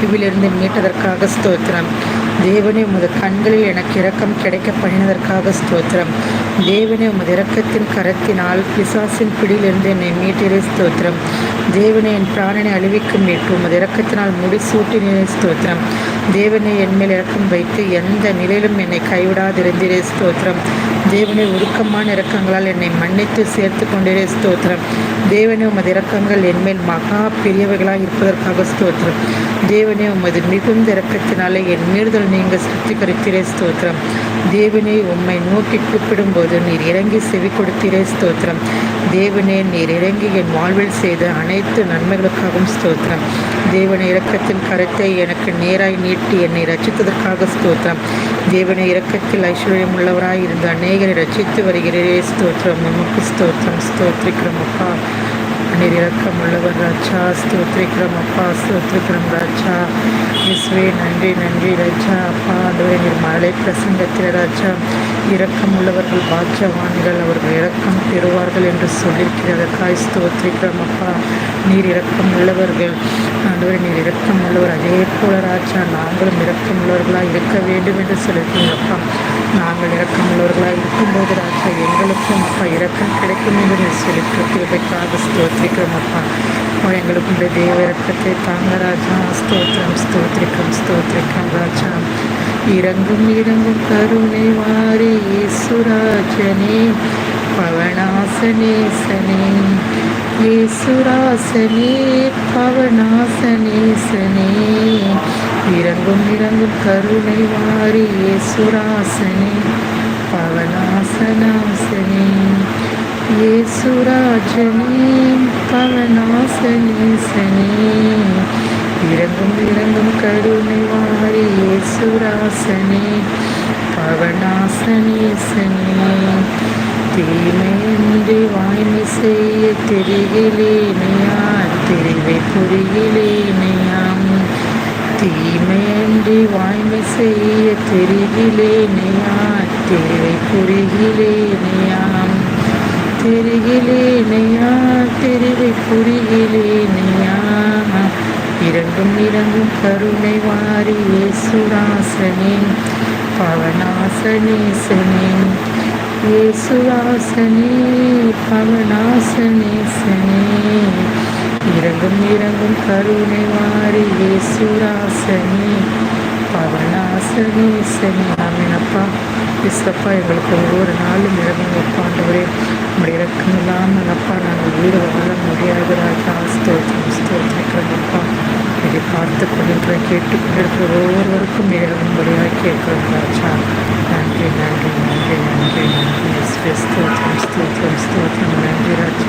அழிவிலிருந்து மீட்டதற்காக ஸ்தோத்திரம். தேவனே உமது கண்களில் எனக்கு இரக்கம் கிடைக்க பண்ணினதற்காக ஸ்தோத்திரம். தேவனே உமது இரக்கத்தின் கரத்தினால் பிசாசின் பிடியிலிருந்து என்னை மீட்டிரே ஸ்தோத்திரம். தேவனே என் பிராணனை அழிவிக்கு மீட்டு உமது இரக்கத்தினால் முடிசூட்டினே ஸ்தோத்திரம். தேவனே என் மேல் இரக்கம் வைத்து எந்த நிலையிலும் என்னை கைவிடாதிருந்திரே ஸ்தோத்திரம். தேவனை உருக்கமான இரக்கங்களால் என்னை மன்னித்து சேர்த்து கொண்டே ஸ்தோத்திரம். தேவனே உமது இரக்கங்கள் என்மேல் மகா பெரியவைகளாக இருப்பதற்காக ஸ்தோத்திரம். தேவனே உமது மிகுந்த இரக்கத்தினாலே என் மீறுதல் நீங்க சுத்திகரித்திரே ஸ்தோத்திரம். தேவனே உம்மை நோக்கி கூப்பிடும்போது நீர் இறங்கி செவி கொடுத்தீரே ஸ்தோத்திரம். தேவனே நீர் இறங்கி என் வாழ்வில் செய்த அனைத்து நன்மைகளுக்காகவும் ஸ்தோத்திரம். தேவனை இரக்கத்தின் கருத்தை எனக்கு நேராய் நீட்டி என்னை ரச்சித்ததற்காக ஸ்தோத்திரம். தேவனை இரக்கத்தில் ஐஸ்வர்யம் உள்ளவராய் இருந்த அநேகரை ரச்சித்து வருகிறே ஸ்தோத்திரம். உமக்கு ஸ்தோத்திரம். ஸ்தோத்திரிக்கிறோம் அப்பா. நீர் இரக்கம் உள்ளவர் ராஜா. ஸ்தோத்திரிக்கிறோம் அப்பா. ஸ்தோத்திரிக்கிறோம் ராஜா. இஸ்வே நன்றி நன்றி ராஜா. அப்பா அதுவே நீர் மழை பிரசங்கத்தில் ராஜா. இரக்கம் உள்ளவர்கள் பாக்கியவான்கள் அவர்கள் இரக்கம் பெறுவார்கள் என்று சொல்லியிருக்கிறதற்காய் ஸ்தோத்திரிக்கிறோம் அப்பா. நீர் இரக்கம் உள்ளவர்கள் ஆண்டவர் நீர் இரக்கம் உள்ளவர் அதே போல ராஜா நாங்களும் இரக்கம் உள்ளவர்களாக இருக்க வேண்டும் என்று சொல்லியிருக்கீங்க அப்பா. நாங்கள் இரக்கம் உள்ளவர்களாக இருக்கும்போது ராஜா எங்களுக்கும் அப்பா இரக்கம் கிடைக்கும் என்று நீர் சொல்லி கிருபைக்காக ஸ்தோத்திரிக்கிறோம் அப்பா. அப்பா, எங்களுக்கு இந்த தேவ இரக்கத்தை தாங்க ராஜா. ஸ்தோத்திரம் ஸ்தோத்திரிக்கம் ஸ்தோத்திரிக்கம் ராஜா. இறங்கும் இறங்கும் கருணை வாரி இயேசுராஜனே பவனாசனேசனே இயேசுராசனே பவனாசனேசனே இறங்கும் இறங்கும் கருணை வாரி இயேசுராசனே பவனாசனாசனே. இயேசுராஜனே பவனாசனேசனே இறங்கும் இறங்கும் கருணை வாரி இயேசுராசனே பவனாசனேசனே தீமையின்றி வாய்மை செய்ய தெரிகிலேனையான் தெரிவை புரிகிலேனையாம் தீமையின்றி வாய்மை செய்ய தெரிகிலேனையான் தெரிவை புரிகிலேனையாம் தெரிகிலேனையா தெரிவை புரிகிலேனையா இரண்டும் இறங்கும் கருணை வாரி இயேசுராசனே பவனாசனேசனே இயேசுராசனே பவனாசனேசனே இறங்கும் இறங்கும் கருணை வாரி இயேசுராசனே பவனாசனேசனே ஆமீனப்பா இசப்பா எங்களுக்கு ஒவ்வொரு நாளும் இறங்குங்கப்பா ஆண்டவரே. நம்முடைய இறக்கம் இல்லாமல் அப்பா நாங்கள் வீடு வாழ முடியாது. ராஜா ஸ்தோத்திரம் ஸ்தோத்திரிக்கிறோம்ப்பா இதை பார்த்து கொண்டிருக்கிற கேட்டுக்கொண்டிருக்கிற ஒவ்வொருவருக்கும் இறங்கும்படியாக கேட்கிறோம் ராஜா. Nandri, Nandri, still, still, still, still, fist tilt, tilt, tilt, tilt, tilt, Nandri,